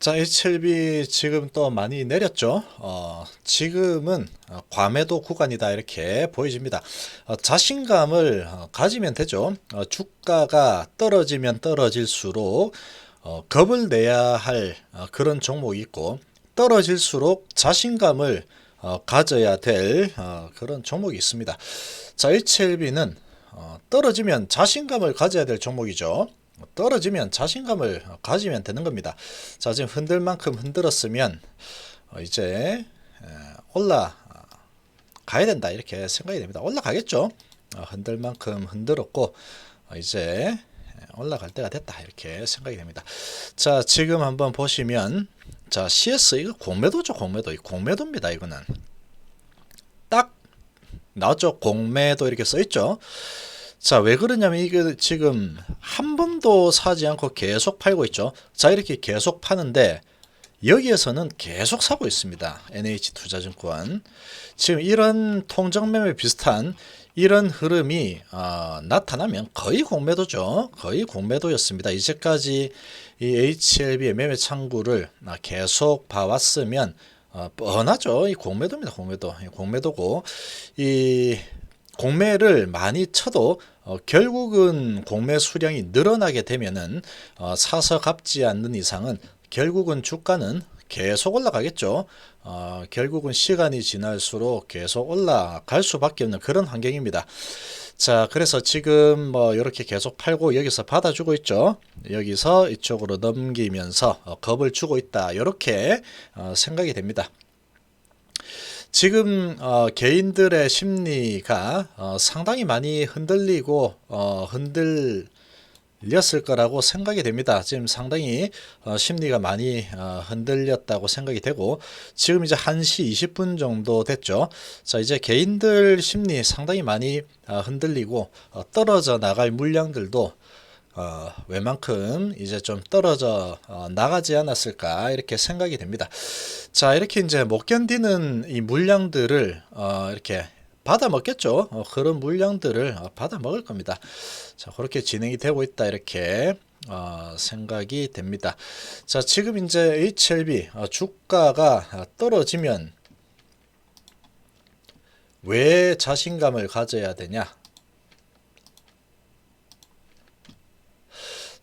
자, HLB 지금 또 많이 내렸죠. 어, 지금은 어, 과매도 구간이다 이렇게 보여집니다. 어, 자신감을 어, 가지면 되죠. 어, 주가가 떨어지면 떨어질수록 어, 겁을 내야 할 어, 그런 종목이 있고 떨어질수록 자신감을 어, 가져야 될 어, 그런 종목이 있습니다. 자, HLB는 어, 떨어지면 자신감을 가져야 될 종목이죠. 떨어지면 자신감을 가지면 되는 겁니다. 자, 지금 흔들 만큼 흔들었으면 어, 이제 에, 올라 가야 된다 이렇게 생각이 됩니다. 올라가겠죠. 어, 흔들 만큼 흔들었고 어, 이제 올라갈 때가 됐다 이렇게 생각이 됩니다. 자, 지금 한번 보시면 자, CS 이거 공매도죠, 공매도. 이 공매도입니다, 이거는. 딱 나왔죠. 공매도 이렇게 써 있죠. 자, 왜 그러냐면 이게 지금 한 번도 사지 않고 계속 팔고 있죠. 자, 이렇게 계속 파는데 여기에서는 계속 사고 있습니다. NH투자증권. 지금 이런 통정매매 비슷한 이런 흐름이 어, 나타나면 거의 공매도죠. 거의 공매도였습니다. 이제까지 이 HLB의 매매 창구를 아, 계속 봐왔으면 어, 뻔하죠. 이 공매도입니다. 공매도. 이 공매도고 이 공매를 많이 쳐도 어, 결국은 공매 수량이 늘어나게 되면은 어, 사서 갚지 않는 이상은 결국은 주가는 계속 올라가겠죠. 어, 결국은 시간이 지날수록 계속 올라갈 수밖에 없는 그런 환경입니다. 자, 그래서 지금 뭐 이렇게 계속 팔고 여기서 받아주고 있죠. 여기서 이쪽으로 넘기면서 어, 겁을 주고 있다. 이렇게 어, 생각이 됩니다. 지금 어, 개인들의 심리가 어, 상당히 많이 흔들리고 어, 흔들렸을 거라고 생각이 됩니다. 지금 상당히 어, 심리가 많이 어, 흔들렸다고 생각이 되고 지금 이제 1시 20분 정도 됐죠. 자 이제 개인들 심리 상당히 많이 어, 흔들리고 어, 떨어져 나갈 물량들도 어, 웬만큼 이제 좀 떨어져 어, 나가지 않았을까 이렇게 생각이 됩니다. 자 이렇게 이제 못 견디는 이 물량들을 어, 이렇게 받아 먹겠죠. 어, 그런 물량들을 어, 받아 먹을 겁니다. 자 그렇게 진행이 되고 있다 이렇게 어, 생각이 됩니다. 자 지금 이제 HLB 어, 주가가 어, 떨어지면 왜 자신감을 가져야 되냐?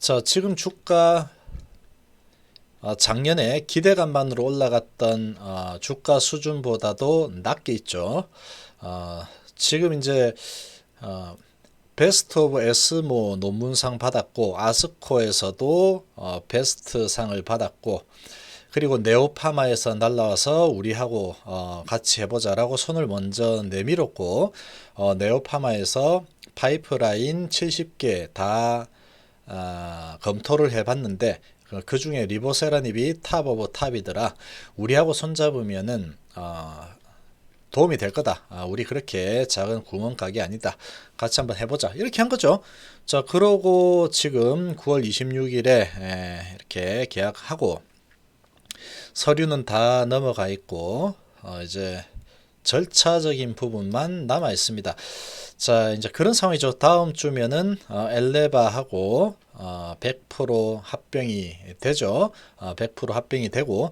자, 지금 주가 어, 작년에 기대감만으로 올라갔던 어, 주가 수준보다도 낮게 있죠. 어, 지금 이제 어, 베스트 오브 에스모 논문상 받았고 아스코에서도 어, 베스트 상을 받았고 그리고 네오파마에서 날라와서 우리하고 어, 같이 해보자라고 손을 먼저 내밀었고 어, 네오파마에서 파이프라인 70개 다 아, 검토를 해봤는데 그 중에 리보세라닙이 탑 오브 탑이더라. 우리하고 손잡으면은 어, 도움이 될 거다. 아, 우리 그렇게 작은 구멍가게 아니다. 같이 한번 해보자. 이렇게 한 거죠. 자, 그러고 지금 9월 26일에 에, 이렇게 계약하고 서류는 다 넘어가 있고 어, 이제 절차적인 부분만 남아 있습니다. 자, 이제 그런 상황이죠. 다음 주면은 어, 엘레바하고 어, 100% 합병이 되죠. 어, 100% 합병이 되고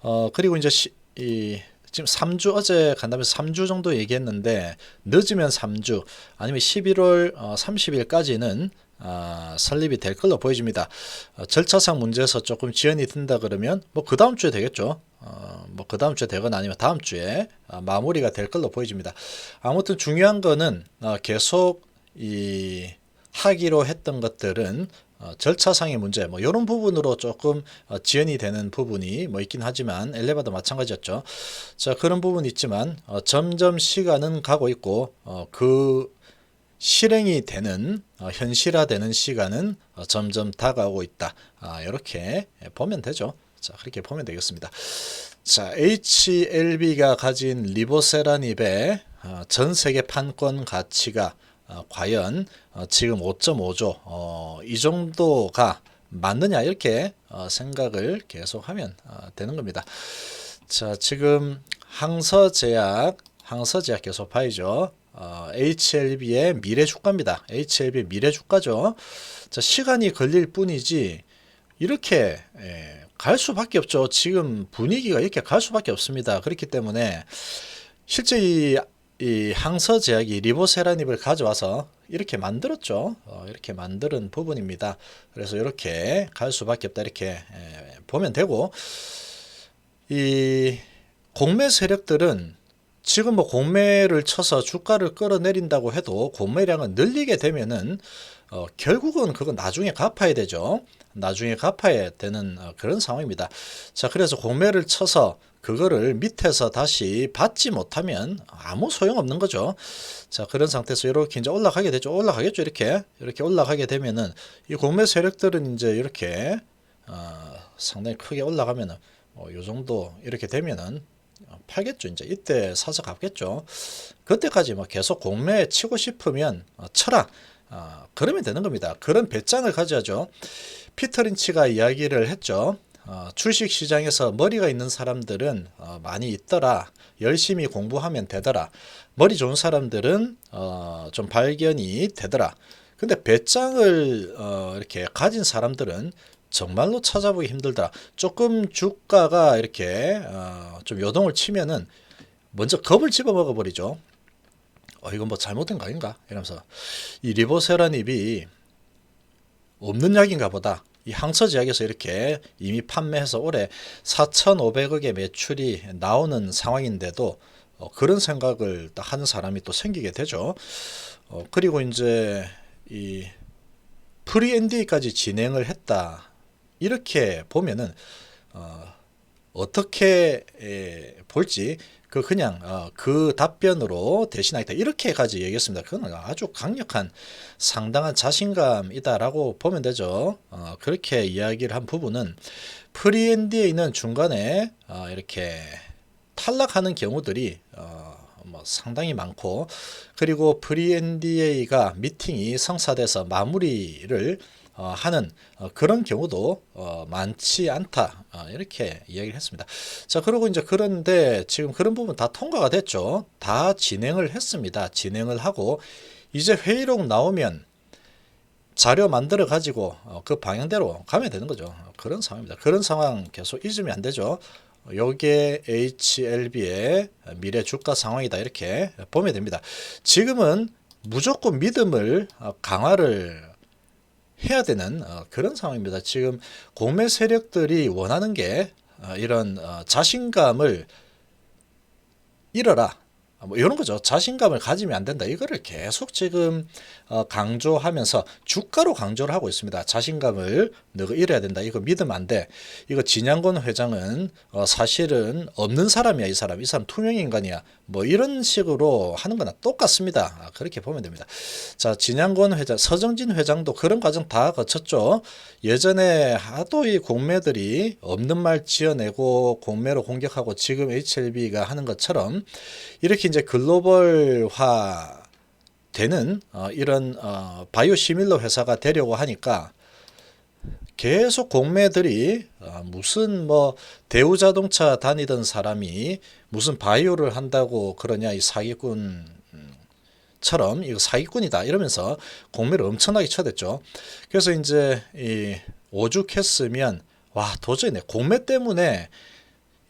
어, 그리고 이제 시, 이 지금 3주 어제 간다면서 3주 정도 얘기했는데 늦으면 3주 아니면 11월 어, 30일까지는 아, 설립이 될 걸로 보여집니다. 어, 절차상 문제에서 조금 지연이 된다 그러면 뭐 그 다음 주에 되겠죠. 어, 뭐 그 다음 주에 되거나 아니면 다음 주에 아, 마무리가 될 걸로 보여집니다. 아무튼 중요한 거는 어, 계속 이 하기로 했던 것들은 어, 절차상의 문제 뭐 이런 부분으로 조금 어, 지연이 되는 부분이 뭐 있긴 하지만 엘레바도 마찬가지였죠. 자 그런 부분이 있지만 어, 점점 시간은 가고 있고 어, 그 실행이 되는 어, 현실화되는 시간은 어, 점점 다가오고 있다. 아, 이렇게 보면 되죠. 자 그렇게 보면 되겠습니다. 자 HLB가 가진 리보세라닙의 어, 전 세계 판권 가치가 어, 과연 어, 지금 5.5조 어, 이 정도가 맞느냐 이렇게 어, 생각을 계속하면 어, 되는 겁니다. 자 지금 항서제약 항서제약 계속 봐야죠. 어, HLB의 미래 주가입니다. HLB의 미래 주가죠. 자 시간이 걸릴 뿐이지 이렇게 예, 갈 수밖에 없죠. 지금 분위기가 이렇게 갈 수밖에 없습니다. 그렇기 때문에 실제 이, 이 항서 제약이 리보세라닙을 가져와서 이렇게 만들었죠. 어, 이렇게 만드는 부분입니다. 그래서 이렇게 갈 수밖에 없다 이렇게 예, 보면 되고 이 공매 세력들은 지금 뭐 공매를 쳐서 주가를 끌어내린다고 해도 공매량을 늘리게 되면은 어, 결국은 그거 나중에 갚아야 되죠. 나중에 갚아야 되는 어, 그런 상황입니다. 자, 그래서 공매를 쳐서 그거를 밑에서 다시 받지 못하면 아무 소용 없는 거죠. 자, 그런 상태에서 이렇게 이제 올라가게 되죠. 올라가겠죠. 이렇게. 이렇게 올라가게 되면은 이 공매 세력들은 이제 이렇게 어, 상당히 크게 올라가면은 어, 요 정도 이렇게 되면은 어, 팔겠죠. 이제 이때 사서 갚겠죠. 그때까지 뭐 계속 공매 치고 싶으면 어, 쳐라. 어, 그러면 되는 겁니다. 그런 배짱을 가져야죠. 피터 린치가 이야기를 했죠. 어, 주식 시장에서 머리가 있는 사람들은 어, 많이 있더라. 열심히 공부하면 되더라. 머리 좋은 사람들은 어, 좀 발견이 되더라. 근데 배짱을 어, 이렇게 가진 사람들은 정말로 찾아보기 힘들다. 조금 주가가 이렇게 어, 좀 요동을 치면은 먼저 겁을 집어먹어 버리죠. 어, 이건 뭐 잘못된 거 아닌가? 이러면서 이 리보세라닙이 없는 약인가 보다. 이 항서제약에서 이렇게 이미 판매해서 올해 4,500억의 매출이 나오는 상황인데도 어, 그런 생각을 딱 하는 사람이 또 생기게 되죠. 어, 그리고 이제 이 프리 NDA까지 진행을 했다. 이렇게 보면은 어, 어떻게 에, 볼지 그 그냥 어, 그 답변으로 대신하겠다 이렇게까지 얘기했습니다. 그건 아주 강력한 상당한 자신감이다라고 보면 되죠. 어, 그렇게 이야기를 한 부분은 프리 NDA는 중간에 어, 이렇게 탈락하는 경우들이 어, 뭐 상당히 많고 그리고 프리 NDA가 미팅이 성사돼서 마무리를 어, 하는 어, 그런 경우도 어, 많지 않다 어, 이렇게 이야기를 했습니다. 자 그리고 이제 그런데 지금 그런 부분 다 통과가 됐죠. 다 진행을 했습니다. 진행을 하고 이제 회의록 나오면 자료 만들어 가지고 어, 그 방향대로 가면 되는 거죠. 어, 그런 상황입니다. 그런 상황 계속 잊으면 안 되죠. 요게 HLB의 미래 주가 상황이다 이렇게 보면 됩니다. 지금은 무조건 믿음을 어, 강화를 해야 되는 어, 그런 상황입니다. 지금 공매 세력들이 원하는 게 어, 이런 어, 자신감을 잃어라. 뭐 이런 거죠. 자신감을 가지면 안 된다. 이거를 계속 지금 어, 강조하면서 주가로 강조를 하고 있습니다. 자신감을 너가 잃어야 된다. 이거 믿으면 안 돼. 이거 진양권 회장은 어, 사실은 없는 사람이야. 이 사람. 이 사람 투명 인간이야. 뭐 이런 식으로 하는 거나 똑같습니다. 아, 그렇게 보면 됩니다. 자, 진양권 회장, 서정진 회장도 그런 과정 다 거쳤죠. 예전에 하도 이 공매들이 없는 말 지어내고 공매로 공격하고 지금 HLB가 하는 것처럼 이렇게 이제 글로벌화 되는 어, 이런 어, 바이오 시밀러 회사가 되려고 하니까 계속 공매들이 어, 무슨 뭐 대우자동차 다니던 사람이 무슨 바이오를 한다고 그러냐 이 사기꾼 처럼 이거 사기꾼이다 이러면서 공매를 엄청나게 쳐댔죠. 그래서 이제 이 오죽했으면 와 도저히 내 공매 때문에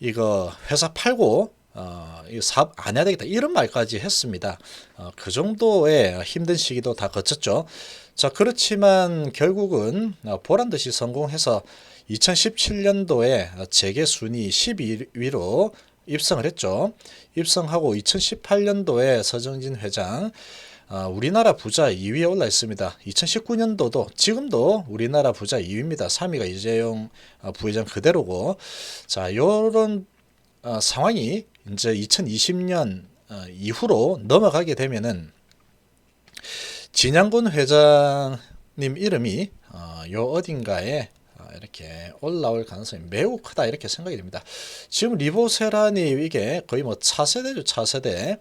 이거 회사 팔고 어, 이 사업 안 해야 되겠다 이런 말까지 했습니다. 어, 그 정도의 힘든 시기도 다 거쳤죠. 자 그렇지만 결국은 어, 보란 듯이 성공해서 2017년도에 재계 순위 12위로 입성을 했죠. 입성하고 2018년도에 서정진 회장 어, 우리나라 부자 2위에 올라 있습니다. 2019년도도 지금도 우리나라 부자 2위입니다. 3위가 이재용 어, 부회장 그대로고 자 요런 어, 상황이 이제 2020년 어, 이후로 넘어가게 되면은 진양군 회장님 이름이 어, 요 어딘가에 어, 이렇게 올라올 가능성이 매우 크다 이렇게 생각이 됩니다. 지금 리보세라니 이게 거의 뭐 차세대죠 차세대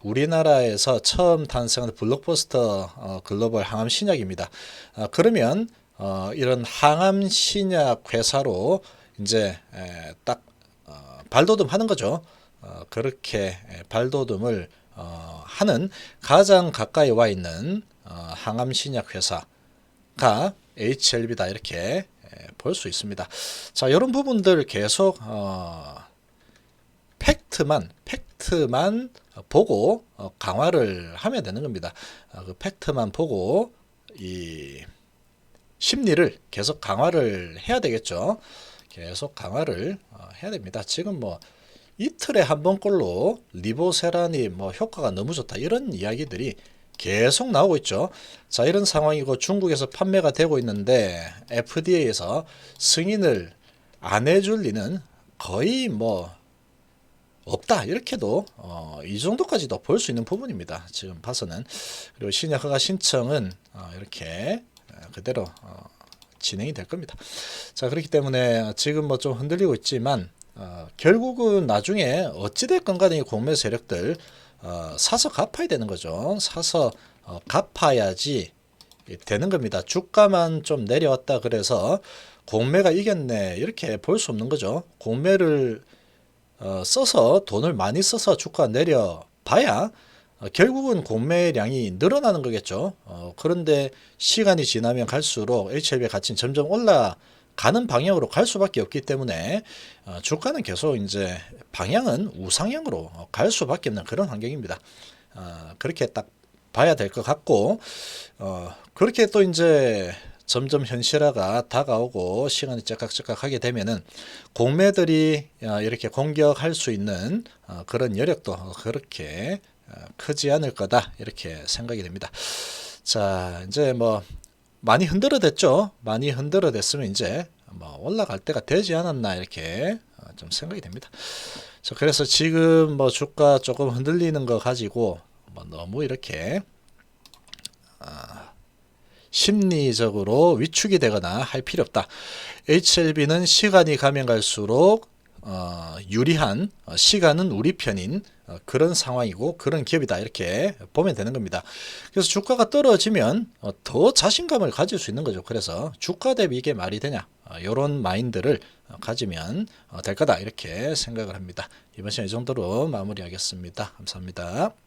우리나라에서 처음 탄생한 블록버스터 어, 글로벌 항암 신약입니다. 어, 그러면 어, 이런 항암 신약 회사로 이제 에, 딱 어, 발돋움 하는 거죠. 어, 그렇게 에, 발돋움을 어, 하는 가장 가까이 와 있는 어, 항암 신약 회사가 HLB다 이렇게 에, 볼수 있습니다. 자, 이런 부분들 계속 어, 팩트만 팩트만 보고 어, 강화를 하면 되는 겁니다. 어, 그 팩트만 보고 이 심리를 계속 강화를 해야 되겠죠. 계속 강화를 어, 해야 됩니다. 지금 뭐 이틀에 한 번꼴로 리보세란이 뭐 효과가 너무 좋다 이런 이야기들이 계속 나오고 있죠. 자 이런 상황이고 중국에서 판매가 되고 있는데 FDA에서 승인을 안 해줄 리는 거의 뭐 없다 이렇게도 어, 이 정도까지도 볼 수 있는 부분입니다. 지금 봐서는 그리고 신약 허가 신청은 어, 이렇게 어, 그대로 어, 진행이 될 겁니다. 자 그렇기 때문에 지금 뭐 좀 흔들리고 있지만 어, 결국은 나중에 어찌됐건 간에 이 공매 세력들 어, 사서 갚아야 되는 거죠. 사서 어, 갚아야지 되는 겁니다. 주가만 좀 내려왔다 그래서 공매가 이겼네 이렇게 볼 수 없는 거죠. 공매를 어, 써서 돈을 많이 써서 주가 내려봐야 어, 결국은 공매량이 늘어나는 거겠죠. 어, 그런데 시간이 지나면 갈수록 HLB 가치는 점점 올라가는 방향으로 갈 수밖에 없기 때문에 어, 주가는 계속 이제 방향은 우상향으로 어, 갈 수밖에 없는 그런 환경입니다. 어, 그렇게 딱 봐야 될 것 같고 어, 그렇게 또 이제 점점 현실화가 다가오고 시간이 째깍째깍 하게 되면은 공매들이 어, 이렇게 공격할 수 있는 어, 그런 여력도 그렇게 어, 크지 않을 거다 이렇게 생각이 됩니다. 자 이제 뭐 많이 흔들어댔죠. 많이 흔들어댔으면 이제 뭐 올라갈 때가 되지 않았나 이렇게 어, 좀 생각이 됩니다. 자 그래서 지금 뭐 주가 조금 흔들리는 거 가지고 뭐 너무 이렇게 심리적으로 위축이 되거나 할 필요 없다. HLB는 시간이 가면 갈수록 어, 유리한 어, 시간은 우리 편인 어, 그런 상황이고 그런 기업이다 이렇게 보면 되는 겁니다. 그래서 주가가 떨어지면 어, 더 자신감을 가질 수 있는 거죠. 그래서 주가 대비 이게 말이 되냐 이런 마인드를 어, 가지면 어, 될 거다 이렇게 생각을 합니다. 이번 시간 이 정도로 마무리하겠습니다. 감사합니다.